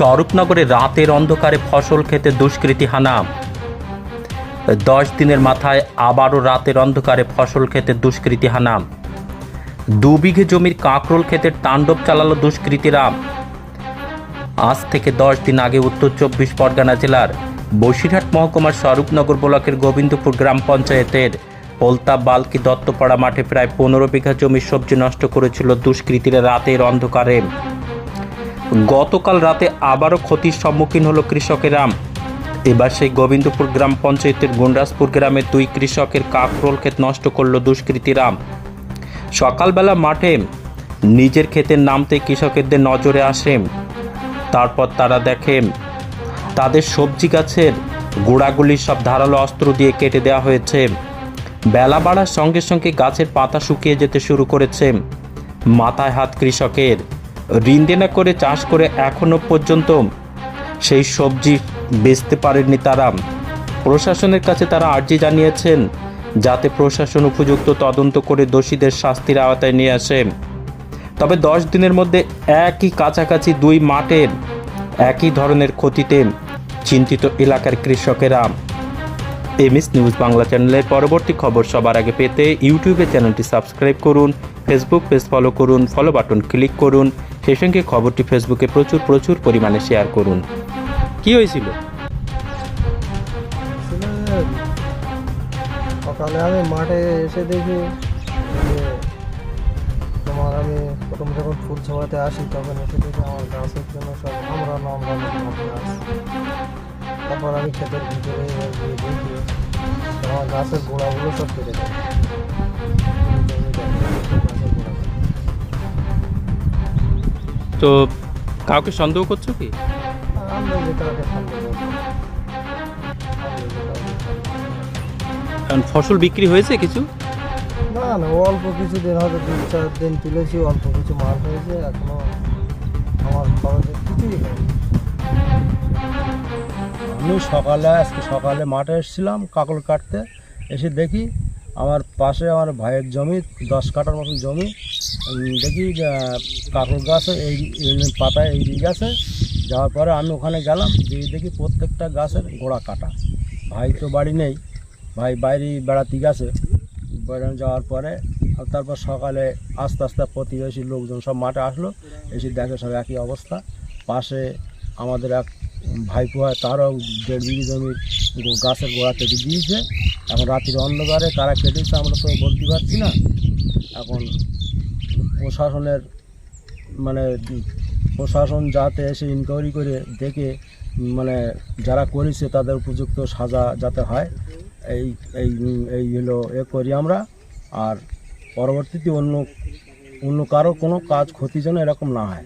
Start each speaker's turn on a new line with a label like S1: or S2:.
S1: স্বরূপনগরে রাতের অন্ধকারে ফসল খেতে দুষ্কৃতী হানা দশ দিনের মাথায় আবারও রাতের অন্ধকারে ফসল খেতে দুষ্কৃতী হানা দু বিঘে জমির কাঁকরোল ক্ষেতের তাণ্ডব চালালো দুষ্কৃতীরা। আজ থেকে দশ দিন আগে উত্তর চব্বিশ পরগনা জেলার বসিরহাট মহকুমার স্বরূপনগর ব্লকের গোবিন্দপুর গ্রাম পঞ্চায়েতের পোলতা বালকি দত্তপাড়া মাঠে প্রায় পনেরো বিঘা জমির সবজি নষ্ট করেছিল দুষ্কৃতীরা রাতের অন্ধকারে। গতকাল রাতে আবারও ক্ষতির সম্মুখীন হলো কৃষকেরা। এবার সেই গোবিন্দপুর গ্রাম পঞ্চায়েতের গুন্ডাসপুর গ্রামে দুই কৃষকের কাকরোল ক্ষেত নষ্ট করল দুষ্কৃতীরা। সকালবেলা মাঠে নিজের ক্ষেতের নামতে কৃষকেদের নজরে আসে। তারপর তারা দেখে তাদের সবজি গাছের গোড়াগুলি সব ধারালো অস্ত্র দিয়ে কেটে দেওয়া হয়েছে। বেলা বাড়ার সঙ্গে সঙ্গে গাছের পাতা শুকিয়ে যেতে শুরু করেছে মাথায় হাত কৃষকের। ঋণ দেনা করে চাষ করে এখনও পর্যন্ত সেই সবজি বেচতে পারেননি তারা। প্রশাসনের কাছে তারা আর্জি জানিয়েছেন, যাতে প্রশাসন উপযুক্ত তদন্ত করে দোষীদের শাস্তির আওতায় নিয়ে আসে। তবে দশ দিনের মধ্যে একই কাছাকাছি দুই মাঠের একই ধরনের ক্ষতিতে চিন্তিত এলাকার কৃষকেরা। এমএস নিউজ বাংলা চ্যানেলের পরবর্তী খবর সবার আগে পেতে ইউটিউবে চ্যানেলটি সাবস্ক্রাইব করুন, ফেসবুক পেজ ফলো করুন ফলো বাটন ক্লিক করুন, সেই সঙ্গে খবরটি ফেসবুকে প্রচুর প্রচুর পরিমাণে শেয়ার করুন। কি হয়েছিল?
S2: সকালে আমি মাঠে এসে দেখি তোমার আমি প্রথম যখন ফুল আসি তখন এসে দেখি আমার গাছের জন্য সব আমরা তারপর আমি ক্ষেতের ভিতরে আমার গাছের গোড়াগুলো সব কেটে
S1: তো কাউকে সন্দেহ করছ কি? ফসল বিক্রি হয়েছে কিছু?
S2: না না অল্প কিছু দিন, হয়তো দু চার দিন তুলেছি, অল্প কিছু মাল হয়েছে, এখনও আমার খরচের কিছুই নেই
S3: আমি সকালে, আজকে সকালে মাঠে এসেছিলাম কাকল কাটতে। এসে দেখি আমার পাশে আমার ভাইয়ের জমি, দশ কাটার মতন জমি। দেখি কাকল গাছে এই পাতায় এই গাছে যাওয়ার পরে আমি ওখানে গেলাম, গিয়ে দেখি প্রত্যেকটা গাছের গোড়া কাটা। ভাই তো বাড়ি নেই, ভাই বাইরে বেড়াতে গেছে। বেড়ানো যাওয়ার পরে তারপর সকালে আস্তে আস্তে প্রতিবেশী লোকজন সব মাঠে আসলো। এসে দেখে সব একই অবস্থা। পাশে আমাদের এক ভাইপো হয়, তারও দেড় বিঘি জমির গাছের গোড়া কেটে দিয়েছে। এখন রাত্রির অন্ধকারে কারা কেটেছে আমরা তো বলতে পারছি না। এখন প্রশাসনের মানে প্রশাসন যাতে এসে ইনকোয়ারি করে দেখে মানে যারা করেছে তাদের উপযুক্ত সাজা যাতে হয়, এই এই এই হলো এ করি আমরা। আর পরবর্তীতে অন্য অন্য কারও কোনো কাজ ক্ষতি যেন এরকম না হয়।